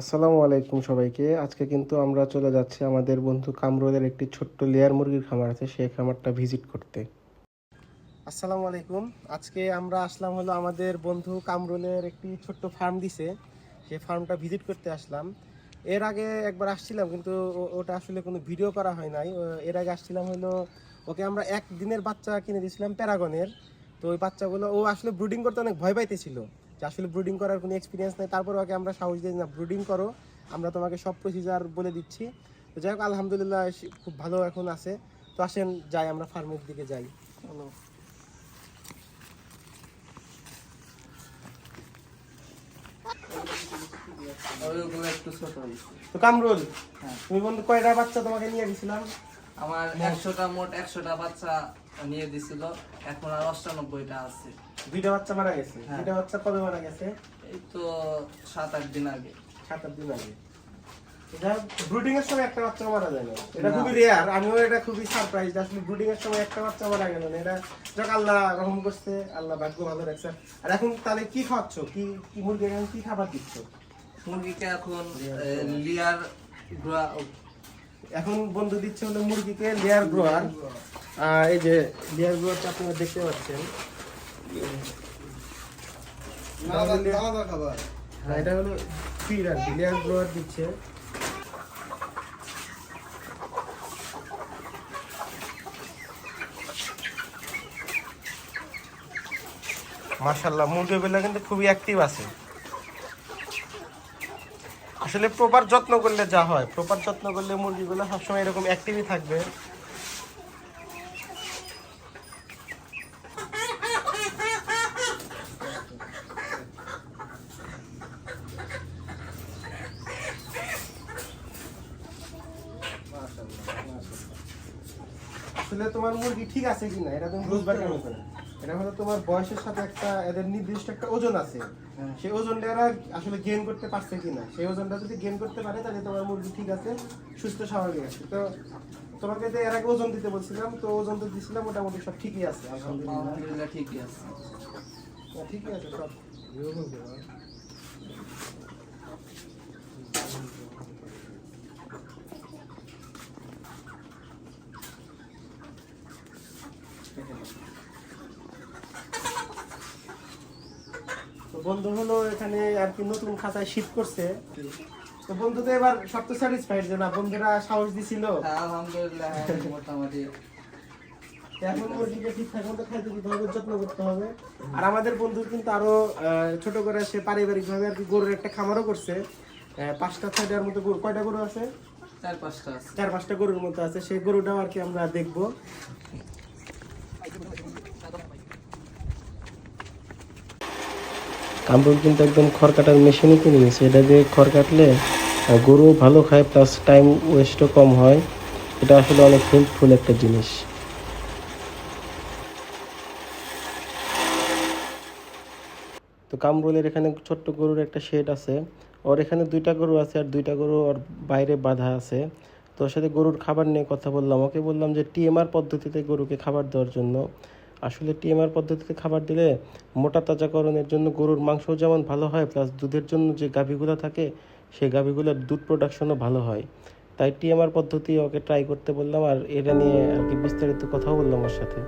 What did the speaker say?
আসসালামু আলাইকুম সবাইকে। আজকে কিন্তু আমরা চলে যাচ্ছি আমাদের বন্ধু কামরুলের একটি ছোট্ট লেয়ার মুরগির খামার আছে সেই খামারটা ভিজিট করতে। আসসালামু আলাইকুম। আজকে আমরা আসলাম হলো আমাদের বন্ধু কামরুলের একটি ছোট্ট ফার্ম দিছে সেই ফার্মটা ভিজিট করতে আসলাম। এর আগে একবার আসছিলাম, কিন্তু ওটা আসলে কোনো ভিডিও করা হয় নাই। এর আগে আসছিলাম হলো, ওকে আমরা এক দিনের বাচ্চা কিনে দিয়েছিলাম প্যারাগনের। তো ওই বাচ্চাগুলো, ও আসলে ব্রুডিং করতে অনেক ভয় পাইতেছিল। যে আসলে ব্রুডিং করার কোনো এক্সপিরিয়েন্স নেই তারপর ওকে আমরা সাহস দিই না ব্রুডিং করো আমরা তোমাকে সব প্রসিজার বলে দিচ্ছি। তো যাই হোক আলহামদুলিল্লাহ খুব ভালো এখন আছে। তো আসেন যাই আমরা ফার্মের দিকে যাই। চলো। তো কামরুল হ্যাঁ। তুমি বন্ধু কয়টা বাচ্চা তোমাকে নিয়ে গেছিলাম আমার একশোটা মোট একশোটা বাচ্চা নিয়ে দিছিল। এখন আর অষ্টানব্বইটা আছে। দুইটা বাচ্চা মারা গেছে। হ্যাঁ। দুইটা বাচ্চা কবে মারা গেছে? এই তো সাত আট দিন আগে। সাত আট দিন আগে। ব্রুডিং এর সময় একটা বাচ্চা মারা যায় না। এটা খুবই রেয়ার আমিও এটা খুবই সারপ্রাইজ আসলে ব্রুডিং এর সময় একটা বাচ্চা মারা গেল না। এটা যাক আল্লাহ রহম করছে আল্লাহ ভাগ্য ভালো রাখছে। আর এখন তাহলে কি কি কি মুরগি এখন কি খাবার দিচ্ছ? মুরগিকে এখন লিয়ার এখন বন্ধু দিচ্ছে হলো মুরগিকে লেয়ার গ্রোয়ার এই যে লেয়ার গ্রোয়ারটা আপনারা দেখতে পাচ্ছেন। এটা হলো ফিড আর কি লেয়ার গ্রোয়ার দিচ্ছে। মাশাল্লাহ মুরগিগুলো কিন্তু খুবই অ্যাক্টিভ আছে। আসলে প্রপার যত্ন করলে যা হয় প্রপার যত্ন করলে মুরগিগুলো সবসময় এরকম অ্যাক্টিভই থাকবে। আসলে তোমার মুরগি ঠিক আছে কিনা? এটা তুমি বুঝবা কেমন করে এটা হলো তোমার বয়সের সাথে একটা এদের নির্দিষ্ট একটা ওজন আছে। হ্যাঁ। সেই ওজনটা এরা আসলে গেইন করতে পারছে কিনা? সেই ওজনটা যদি গেইন করতে পারে তাহলে তোমার মুরগি ঠিক আছে সুস্থ স্বাভাবিক আছে। তো তোমাকে তো এর আগে ওজন দিতে বলছিলাম তো ওজন তো দিছিলাম মোটামুটি সব ঠিকই আছে আলহামদুলিল্লাহ। আলহামদুলিল্লাহ ঠিকই আছে। হ্যাঁ, ঠিকই আছে সব। বন্ধু হলো এখানে আর কি নতুন খাঁচায় শীত করছে। তো বন্ধু তো এবার সব তো স্যাটিসফাইড যে না বন্ধুরা সাহস দিছিল। হ্যাঁ, আলহামদুলিল্লাহ হ্যাঁ, মোটামুটি। এখন মুরগিকে ঠিকঠাক মতো খাইতে দিতে হবে যত্ন করতে হবে। আর আমাদের বন্ধু কিন্তু আরও ছোট করে সে পারিবারিক ভাবে আর কি গরুর একটা খামারও করছে। পাঁচটা ছয়টার মতো গরু কয়টা গরু আছে? চার পাঁচটা আছে। চার পাঁচটা গরুর মতো আছে সেই গরুটাও আর কি আমরা দেখব। কামরুল কিন্তু একদম খড় কাটার মেশিনই কিনে নিয়েছে এটা দিয়ে খড় কাটলে গরু ভালো খায় প্লাস টাইম ওয়েস্টও কম হয়। এটা আসলে অনেক হেল্পফুল একটা জিনিস। তো কামরুলের এখানে ছোট্ট গরুর একটা শেড আছে। ওর এখানে দুইটা গরু আছে আর দুইটা গরু ওর বাইরে বাঁধা আছে। তো ওর সাথে গরুর খাবার নিয়ে কথা বললাম। ওকে বললাম যে টিএমআর পদ্ধতিতে গরুকে খাবার দেওয়ার জন্য আসলে টিএমআর পদ্ধতিতে খাবার দিলে মোটা তাজাকরণের জন্য গরুর মাংসও যেমন ভালো হয় প্লাস দুধের জন্য যে গাভীগুলো থাকে, সেই গাভীগুলোর দুধ প্রোডাকশনও ভালো হয়। তাই টিএমআর পদ্ধতি ওকে ট্রাই করতে বললাম আর এটা নিয়ে আর কি বিস্তারিত কথাও বললাম ওর সাথে।